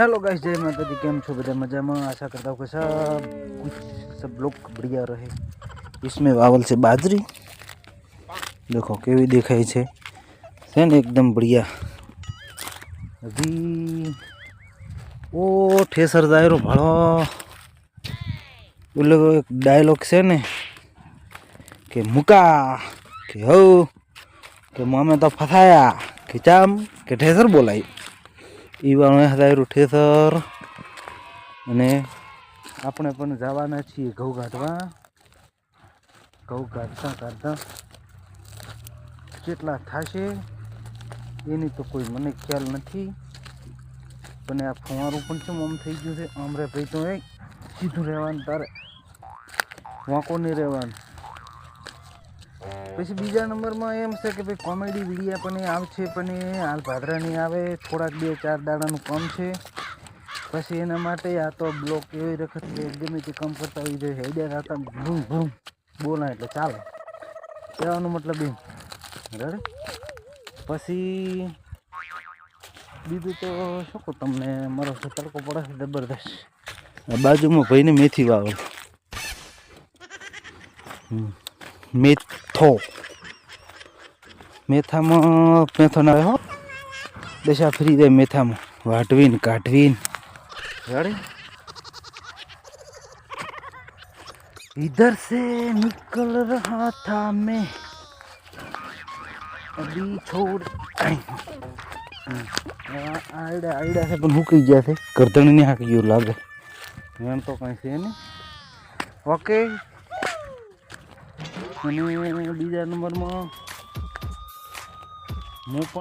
Hello guys जय माता दी केम छो બધા મજામાં આશા કરતા हूँ कि सब कुछ सब लोग बढ़िया रहे इसमें वावल से बाजरी देखो કેવી દેખાય છે છે ને એકદમ बढ़िया અભી ઓ ઠેસર દાયરો ભાળો ઓલો એક ડાયલોગ છે ને કે મુકા કે હવ કે અમે તો ફસાયા કે ચામ કે ઠેસર બોલાય એ વાળો હદાયરું ઠેસર અને આપણે પણ જવાના છીએ ઘઉં કાઢવા ઘઉં કાઢતા? કાઢતા કેટલા થશે? એની તો કોઈ મને ખ્યાલ નથી. પણ આ ફુવારું પણ છે આમ થઈ ગયું છે? આમ ભાઈ તો એ સીધું રહેવાનું, તારે. વાંકો નહીં રહેવાનું. પછી બીજા નંબરમાં એમ છે કે ભાઈ કોમેડી વિડીયા પણ એ આવશે, પણ એ હાલ ભાદરા નહીં આવે, થોડાક બે ચાર દાડાનું કામ છે. પછી એના માટે આ તો બ્લોક એવી વખત ગમે તે કામ કરતા હોય છે હેડ્યા થતા ભૂમ ભૂમ બોલા એટલે ચાલે. કહેવાનો મતલબ એમ. બરાબર? પછી બીજું તો શું કહું તમને, મારો તડકો પડે છે, જબરદસ્ત. બાજુમાં ભાઈને મેથી વાવે. હમ. મેથો મેથામાં મેથો ના આવે હો દશા ફરી જાય મેથામાં વાટવીને કાઢવીને રેડી इधर से निकल रहा था मैं अभी छोड़ આઈડા આઈડા છે પણ હુકી ગયા છે કરતણી નહીં હાકી ગયું લાગે એમ તો કઈ છે નહીં ઓકે અને બીજા નંબરમાં હું પણ